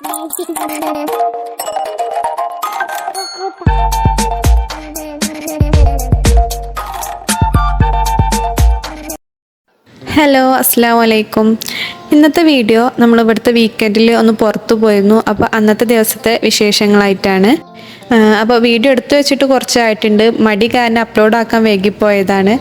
Hello അസ്സാം വലൈക്കും ഇന്നത്തെ വീഡിയോ നമ്മൾ ഇവിടുത്തെ വീക്കെൻഡിൽ ഒന്ന് പുറത്തു പോയിരുന്നു. അപ്പോൾ അന്നത്തെ ദിവസത്തെ വിശേഷങ്ങളായിട്ടാണ്. അപ്പോൾ വീഡിയോ എടുത്തു വെച്ചിട്ട് കുറച്ചായിട്ടുണ്ട്. മടി കാരണം അപ്ലോഡ് ആക്കാൻ വൈകിപ്പോയതാണ്.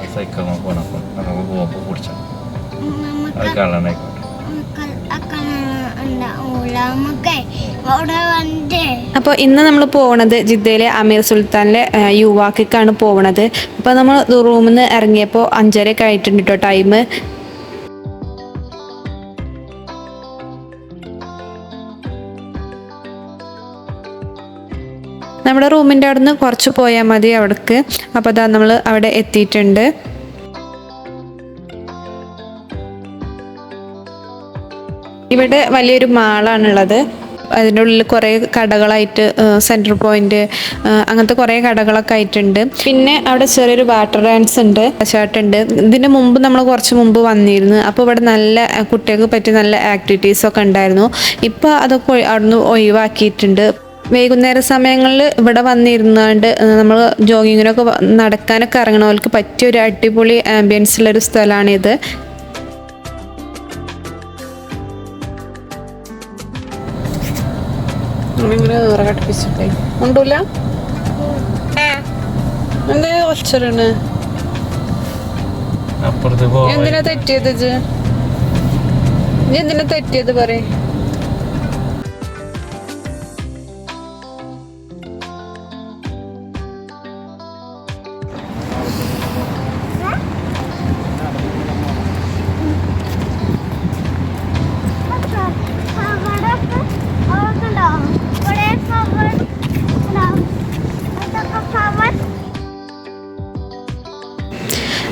അപ്പോൾ ഇന്ന് നമ്മൾ പോകുന്നത് ജിദ്ദയിലെ അമീർ സുൽത്താനിലെ യുവാക്കിക്കാണ് പോകുന്നത് അപ്പോൾ നമ്മൾ റൂമിൽ നിന്ന് ഇറങ്ങിയപ്പോൾ അഞ്ചരയൊക്കെ ആയിട്ടുണ്ട് കേട്ടോ ടൈം. നമ്മുടെ റൂമിന്റെ അവിടെ നിന്ന് കുറച്ച് പോയാൽ മതി അവിടേക്ക്. അപ്പോൾ അതാ നമ്മൾ അവിടെ എത്തിയിട്ടുണ്ട്. ഇവിടെ വലിയൊരു മാളാണുള്ളത്. അതിന്റെ ഉള്ളിൽ കുറേ കടകളായിട്ട് സെൻട്രൽ പോയിന്റ് അങ്ങനത്തെ കുറേ കടകളൊക്കെ ആയിട്ടുണ്ട്. പിന്നെ അവിടെ ചെറിയൊരു വാട്ടർ ഡാൻസ് ഉണ്ട് ഷർട്ടുണ്ട് ഇതിന് മുമ്പ് നമ്മൾ കുറച്ച് മുമ്പ് വന്നിരുന്നു. അപ്പോൾ ഇവിടെ നല്ല കുട്ടികൾക്ക് പറ്റിയ നല്ല ആക്ടിവിറ്റീസ് ഒക്കെ ഉണ്ടായിരുന്നു. ഇപ്പോൾ അതൊക്കെ അവിടുന്ന് ഒഴിവാക്കിയിട്ടുണ്ട്. വൈകുന്നേര സമയങ്ങളിൽ ഇവിടെ വന്നിരുന്നാണ്ട് നമ്മൾ ജോഗിങ്ങിനൊക്കെ നടക്കാനൊക്കെ ഇറങ്ങണവർക്ക് പറ്റിയ ഒരു അടിപൊളി ആംബിയൻസ് ഉള്ളൊരു എന്തേ ഒച്ചറാണ് എന്തിനാ തെറ്റിയത് എന്തിനാ തെറ്റിയത് പറയേ?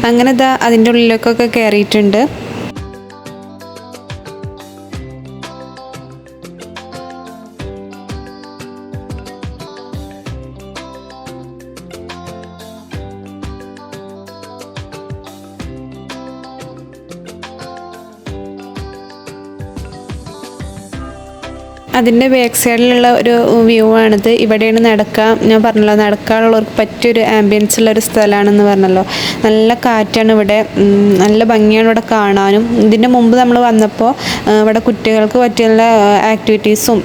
അങ്ങനെ ഇതാ അതിന്റെ ഉള്ളിലേക്കൊക്കെ കയറിയിട്ടുണ്ട് അതിന്റെ ബാക്ക് സൈഡിലുള്ള ഒരു വ്യൂ ആണിത്. ഇവിടെയാണ് നടക്കാം ഞാൻ പറഞ്ഞല്ലോ നടക്കാനുള്ളവർക്ക് പറ്റിയൊരു ആംബിയൻസ് ഉള്ള ഒരു സ്ഥലമാണെന്ന് പറഞ്ഞല്ലോ. നല്ല കാറ്റാണ് ഇവിടെ. നല്ല ഭംഗിയാണ് ഇവിടെ കാണാനും. ഇതിന്റെ മുമ്പ് നമ്മൾ വന്നപ്പോൾ ഇവിടെ കുട്ടികൾക്ക് പറ്റിയ നല്ല ആക്ടിവിറ്റീസും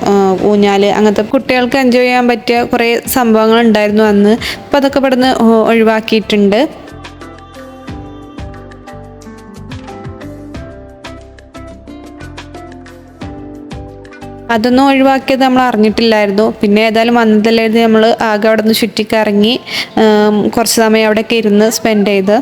ഊഞ്ഞാൽ അങ്ങനത്തെ കുട്ടികൾക്ക് എൻജോയ് ചെയ്യാൻ പറ്റിയ കുറേ സംഭവങ്ങൾ ഉണ്ടായിരുന്നു അന്ന്. അപ്പോൾ അതൊക്കെ ഇവിടുന്ന് ഒഴിവാക്കിയിട്ടുണ്ട്. അതൊന്നും ഒഴിവാക്കിയത് നമ്മൾ അറിഞ്ഞിട്ടില്ലായിരുന്നു. പിന്നെ ഏതായാലും വന്നതല്ലായിരുന്നു നമ്മൾ ആകെ അവിടെ നിന്ന് ചുറ്റിക്കറങ്ങി കുറച്ച് സമയം അവിടെയൊക്കെ ഇരുന്ന് സ്പെൻഡ് ചെയ്ത്.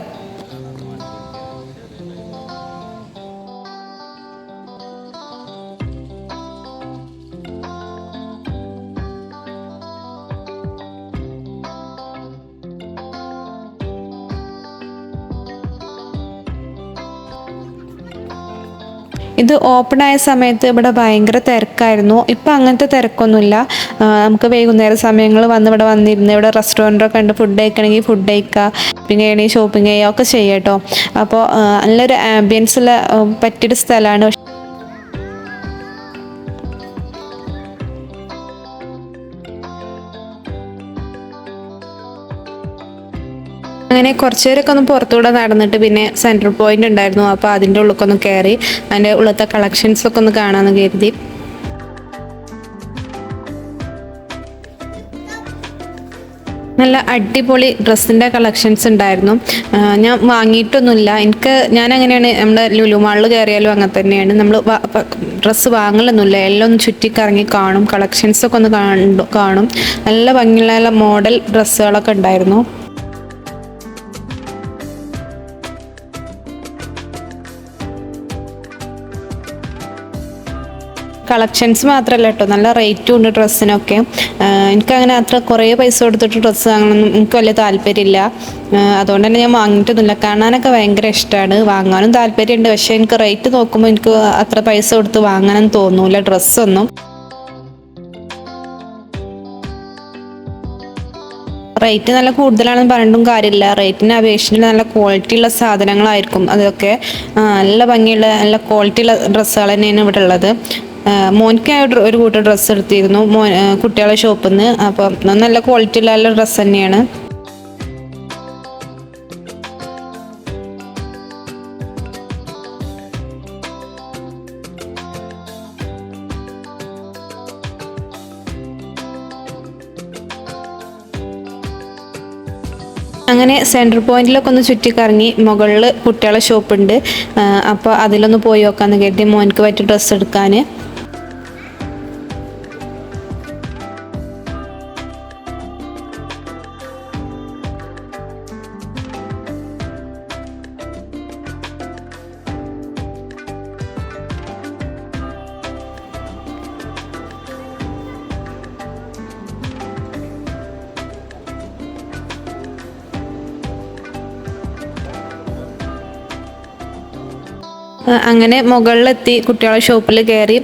ഇത് ഓപ്പൺ ആയ സമയത്ത് ഇവിടെ ഭയങ്കര തിരക്കായിരുന്നു. ഇപ്പം അങ്ങനത്തെ തിരക്കൊന്നുമില്ല. നമുക്ക് വൈകുന്നേര സമയങ്ങൾ വന്ന് ഇവിടെ വന്നിരുന്ന് ഇവിടെ റെസ്റ്റോറന്റൊക്കെ ഉണ്ട് ഫുഡ് കഴിക്കണമെങ്കിൽ ഫുഡ് കഴിക്കുക ഷോപ്പിംഗ് ചെയ്യണമെങ്കിൽ ഷോപ്പിംഗ് ചെയ്യുക ഒക്കെ ചെയ്യാം കേട്ടോ. അപ്പോൾ നല്ലൊരു ആംബിയൻസ് ഉള്ള ആ, പറ്റിയൊരു സ്ഥലമാണ്. അങ്ങനെ കുറച്ച് പേരൊക്കെ ഒന്ന് പുറത്തുകൂടെ നടന്നിട്ട് പിന്നെ സെൻട്രൽ പോയിന്റ് ഉണ്ടായിരുന്നു. അപ്പോൾ അതിന്റെ ഉള്ളിലൊക്കെ കയറി അതിന്റെ ഉള്ളത്തെ കളക്ഷൻസ് ഒക്കെ ഒന്ന് കാണാമെന്ന് കരുതി. നല്ല അടിപൊളി ഡ്രസ്സിന്റെ കളക്ഷൻസ് ഉണ്ടായിരുന്നു. ഞാൻ വാങ്ങിയിട്ടൊന്നുമില്ല. എനിക്ക് ഞാൻ അങ്ങനെയാണ് നമ്മുടെ ലുലുമാളിൽ കയറിയാലും അങ്ങനെ തന്നെയാണ്. നമ്മൾ ഡ്രസ്സ് വാങ്ങലൊന്നുമില്ല. എല്ലാം ഒന്ന് ചുറ്റിക്കറങ്ങി കാണും. കളക്ഷൻസ് ഒക്കെ ഒന്ന് കാണും. നല്ല ഭംഗിയുള്ള മോഡൽ ഡ്രസ്സുകളൊക്കെ ഉണ്ടായിരുന്നു. കളക്ഷൻസ് മാത്രമല്ല കേട്ടോ. നല്ല റേറ്റും ഉണ്ട് ഡ്രസ്സിനൊക്കെ. എനിക്കങ്ങനെ അത്ര കുറേ പൈസ കൊടുത്തിട്ട് ഡ്രസ്സ് വാങ്ങണമെന്നും എനിക്ക് വലിയ താല്പര്യമില്ല. അതുകൊണ്ട് തന്നെ ഞാൻ വാങ്ങിയിട്ടൊന്നുമില്ല. കാണാനൊക്കെ ഭയങ്കര ഇഷ്ടമാണ് വാങ്ങാനും താല്പര്യമുണ്ട്. പക്ഷേ എനിക്ക് റേറ്റ് നോക്കുമ്പോൾ എനിക്ക് അത്ര പൈസ കൊടുത്ത് വാങ്ങാനൊന്നും തോന്നൂല ഡ്രസ്സൊന്നും. റേറ്റ് നല്ല കൂടുതലാണെന്ന് പറഞ്ഞിട്ടും കാര്യമില്ല. റേറ്റിനെ അപേക്ഷിച്ച് നല്ല ക്വാളിറ്റി ഉള്ള സാധനങ്ങളായിരിക്കും അതൊക്കെ. നല്ല ഭംഗിയുള്ള നല്ല ക്വാളിറ്റി ഉള്ള ഡ്രസ്സുകൾ തന്നെയാണ് ഇവിടെ ഉള്ളത്. മോനിക്ക് ഒരു- കൂട്ടം ഡ്രസ്സ് എടുത്തിരുന്നു. മോൻ കുട്ടികളെ ഷോപ്പിൽ നിന്ന് അപ്പം നല്ല ക്വാളിറ്റി ഉള്ള ഡ്രസ്സ് തന്നെയാണ്. അങ്ങനെ സെൻട്രൽ പോയിന്റിലൊക്കെ ഒന്ന് ചുറ്റിക്കറങ്ങി മുകളിൽ കുട്ടികളെ ഷോപ്പുണ്ട് അപ്പോൾ അതിലൊന്ന് പോയി നോക്കാമെന്ന് കരുതി മോനിക്ക് പറ്റിയ ഡ്രസ്സ് എടുക്കാൻ അങ്ങനെ മുകളിലെത്തി കുട്ടികളെ ഷോപ്പിൽ കയറി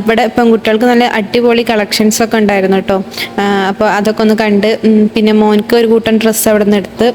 ഇവിടെ പെൺകുട്ടികൾക്ക് നല്ല അടിപൊളി കളക്ഷൻസ് ഒക്കെ ഉണ്ടായിരുന്നു കേട്ടോ. അപ്പോൾ അതൊക്കെ ഒന്ന് കണ്ട് പിന്നെ മോനിക്ക് ഒരു കൂട്ടം ഡ്രസ്സ് അവിടെ നിന്ന് എടുത്ത്.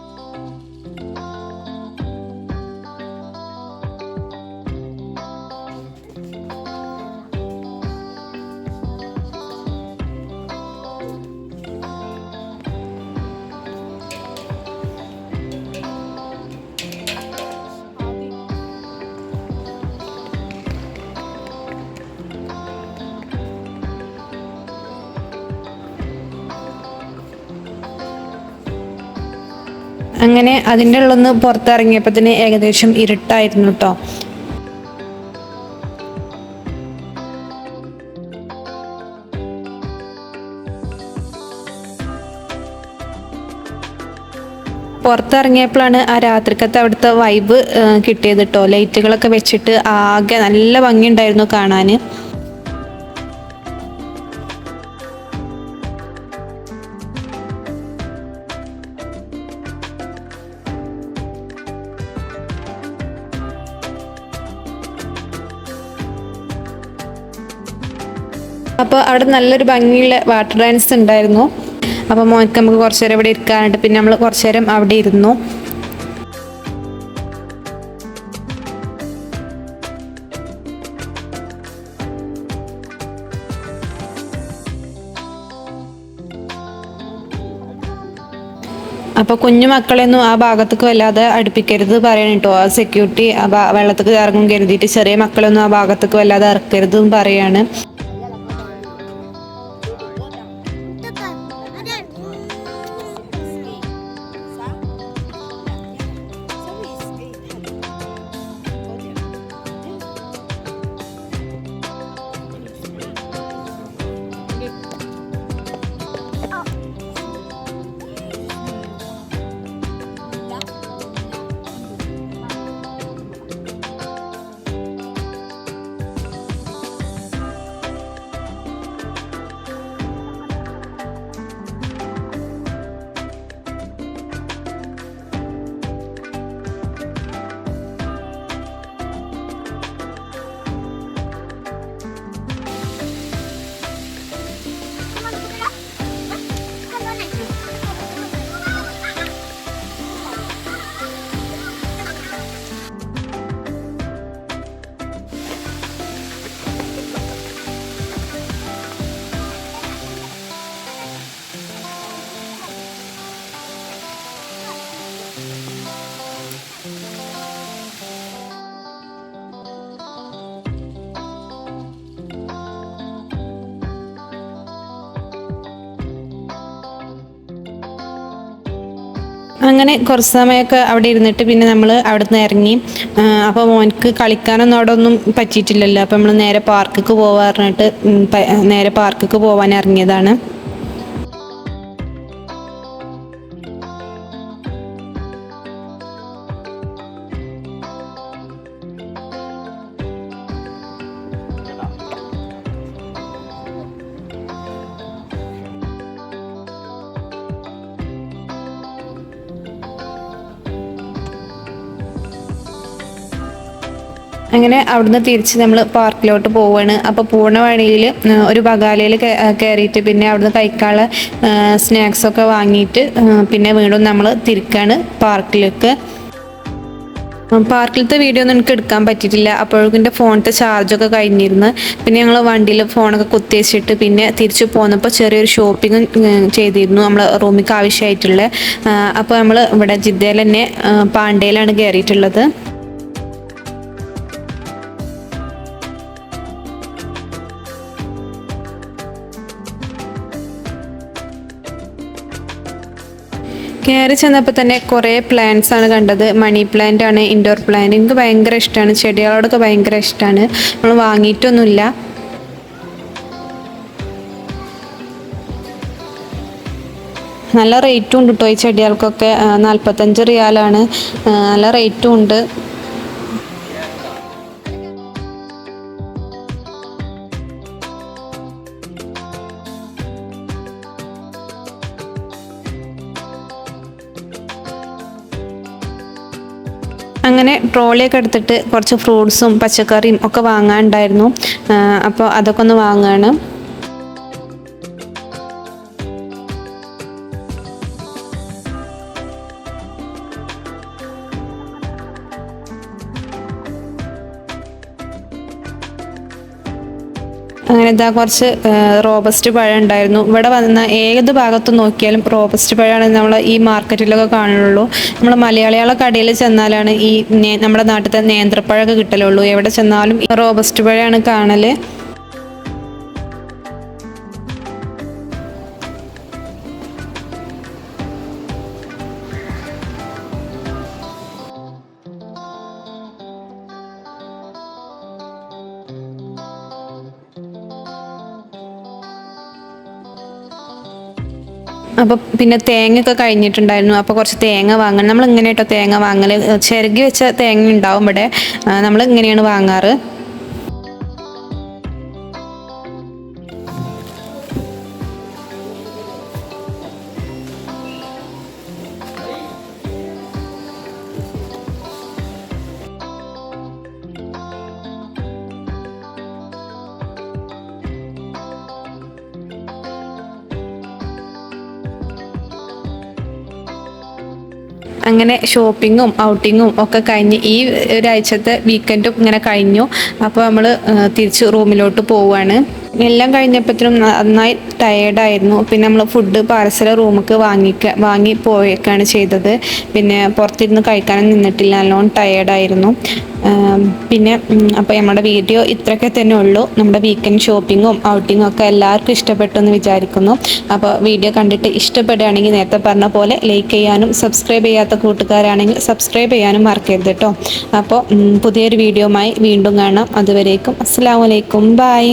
അങ്ങനെ അതിന്റെ ഉള്ളൊന്ന് പുറത്തിറങ്ങിയപ്പോൾ തന്നെ ഏകദേശം ഇരുട്ടായിരുന്നു കേട്ടോ പുറത്തിറങ്ങിയപ്പോഴാണ് ആ രാത്രിക്കത്തെ അവിടുത്തെ വൈബ് കിട്ടിയത് കേട്ടോ ലൈറ്റുകളൊക്കെ വെച്ചിട്ട് ആകെ നല്ല ഭംഗിയുണ്ടായിരുന്നു കാണാൻ. അപ്പോൾ അവിടെ നല്ലൊരു ഭംഗിയുള്ള വാട്ടർ ഡാൻസ് ഉണ്ടായിരുന്നു. അപ്പോൾ മോനക്ക് നമുക്ക് കുറച്ച് നേരം ഇവിടെ ഇരിക്കാനുണ്ട് പിന്നെ നമ്മൾ കുറച്ച് നേരം അവിടെ ഇരുന്നു. അപ്പോൾ കുഞ്ഞു മക്കളെയൊന്നും ആ ഭാഗത്തേക്ക് വല്ലാതെ അടുപ്പിക്കരുത് പറയണം കേട്ടോ. ആ സെക്യൂരിറ്റി ആ വെള്ളത്തേക്ക് ഇറങ്ങും കരുതിയിട്ട് ചെറിയ മക്കളൊന്നും ആ ഭാഗത്തേക്ക് വല്ലാതെ ഇറക്കരുത് പറയാണ്. അങ്ങനെ കുറച്ച് സമയമൊക്കെ അവിടെ ഇരുന്നിട്ട് പിന്നെ നമ്മൾ അവിടെ നിന്ന് ഇറങ്ങി അപ്പോൾ മോനക്ക് കളിക്കാനൊന്നും അവിടെ ഒന്നും പറ്റിയിട്ടില്ലല്ലോ. അപ്പോൾ നമ്മൾ നേരെ പാർക്കിക്ക് പോകാൻ പറഞ്ഞിട്ട് നേരെ പാർക്കിക്ക് പോകാൻ ഇറങ്ങിയതാണ്. അങ്ങനെ അവിടുന്ന് തിരിച്ച് നമ്മൾ പാർക്കിലോട്ട് പോവാണ്. അപ്പോൾ പോണ വഴിയിൽ ഒരു ബഗാലയിൽ കയറിയിട്ട് പിന്നെ അവിടുന്ന് കഴിക്കാനുള്ള സ്നാക്സൊക്കെ വാങ്ങിയിട്ട് പിന്നെ വീണ്ടും നമ്മൾ തിരിക്കാണ് പാർക്കിലേക്ക്. പാർക്കിലത്തെ വീഡിയോ ഒന്നും എനിക്ക് എടുക്കാൻ പറ്റിയിട്ടില്ല. അപ്പോഴേക്കും എന്റെ ഫോണിന്റെ ചാർജൊക്കെ കഴിഞ്ഞിരുന്നു. പിന്നെ ഞങ്ങൾ വണ്ടിയിൽ ഫോണൊക്കെ കുത്തിവെച്ചിട്ട് പിന്നെ തിരിച്ചു പോന്നപ്പോൾ ചെറിയൊരു ഷോപ്പിംഗ് ചെയ്തിരുന്നു നമ്മൾ റൂമിക്ക് ആവശ്യമായിട്ടുള്ള അപ്പോൾ നമ്മൾ ഇവിടെ ജിദ്ദയിൽ തന്നെ ആ, കയറിയിട്ടുള്ളത് കയറി ചെന്നപ്പോൾ തന്നെ കുറേ പ്ലാന്റ്സ് ആണ് കണ്ടത്. മണി പ്ലാന്റ് ആണ് ഇൻഡോർ പ്ലാന്റ് എനിക്ക് ഭയങ്കര ഇഷ്ടമാണ് ചെടികളോടൊക്കെ ഭയങ്കര ഇഷ്ടമാണ് നമ്മൾ വാങ്ങിയിട്ടൊന്നുമില്ല. നല്ല റേറ്റും ഉണ്ട് കേട്ടോ ഈ ചെടികൾക്കൊക്കെ. നാൽപ്പത്തഞ്ച് റിയാലാണ്. നല്ല റേറ്റും ഉണ്ട്. ട്രോളിയൊക്കെ എടുത്തിട്ട് കുറച്ച് ഫ്രൂട്ട്സും പച്ചക്കറിയും ഒക്കെ വാങ്ങാനുണ്ടായിരുന്നു. അപ്പോൾ അതൊക്കെ ഒന്ന് വാങ്ങുകയാണ് അങ്ങനെ ഇതാ കുറച്ച് റോബസ്റ്റ് പഴം ഉണ്ടായിരുന്നു. ഇവിടെ വന്ന ഏത് ഭാഗത്ത് നോക്കിയാലും റോബസ്റ്റ് പഴമാണ് നമ്മൾ ഈ മാർക്കറ്റിലൊക്കെ കാണുള്ളൂ. നമ്മൾ മലയാളികളെ കടയിൽ ചെന്നാലാണ് ഈ നമ്മുടെ നാട്ടിലത്തെ നേന്ത്രപ്പഴമൊക്കെ കിട്ടലുള്ളൂ. എവിടെ ചെന്നാലും റോബസ്റ്റ് പഴമാണ് കാണൽ. അപ്പോൾ പിന്നെ തേങ്ങ ഒക്കെ കഴിഞ്ഞിട്ടുണ്ടായിരുന്നു. അപ്പോൾ കുറച്ച് തേങ്ങ വാങ്ങണം. നമ്മൾ ഇങ്ങനെ കേട്ടോ തേങ്ങ വാങ്ങൽ ചിരകി വെച്ച തേങ്ങ ഉണ്ടാവും ഇവിടെ. നമ്മൾ ഇങ്ങനെയാണ് വാങ്ങാറ്? അങ്ങനെ ഷോപ്പിങ്ങും ഔട്ടിങ്ങും ഒക്കെ കഴിഞ്ഞ് ഈ ഒരാഴ്ചത്തെ വീക്കെൻഡും ഇങ്ങനെ കഴിഞ്ഞു. അപ്പോൾ നമ്മൾ തിരിച്ച് റൂമിലോട്ട് പോവുകയാണ് എല്ലാം കഴിഞ്ഞപ്പോഴത്തേനും നന്നായി ടയേർഡായിരുന്നു പിന്നെ നമ്മൾ ഫുഡ് പാർസൽ റൂമൊക്കെ വാങ്ങിക്ക വാങ്ങി പോയൊക്കെയാണ് ചെയ്തത്. പിന്നെ പുറത്തിരുന്ന് കഴിക്കാനും നിന്നിട്ടില്ല. നല്ലോണം ടയേർഡായിരുന്നു പിന്നെ അപ്പോൾ നമ്മുടെ വീഡിയോ ഇത്രയൊക്കെ തന്നെ ഉള്ളൂ. നമ്മുടെ വീക്കെൻഡ് ഷോപ്പിങ്ങും ഔട്ടിങ്ങും ഒക്കെ എല്ലാവർക്കും ഇഷ്ടപ്പെട്ടു എന്ന് വിചാരിക്കുന്നു. അപ്പോൾ വീഡിയോ കണ്ടിട്ട് ഇഷ്ടപ്പെടുകയാണെങ്കിൽ നേരത്തെ പറഞ്ഞ പോലെ ലൈക്ക് ചെയ്യാനും സബ്സ്ക്രൈബ് ചെയ്യാത്ത കൂട്ടുകാരാണെങ്കിൽ സബ്സ്ക്രൈബ് ചെയ്യാനും മറക്കരുത് കേട്ടോ അപ്പോൾ പുതിയൊരു വീഡിയോമായി വീണ്ടും കാണാം. അതുവരേക്കും അസ്സാം വലൈക്കും ബൈ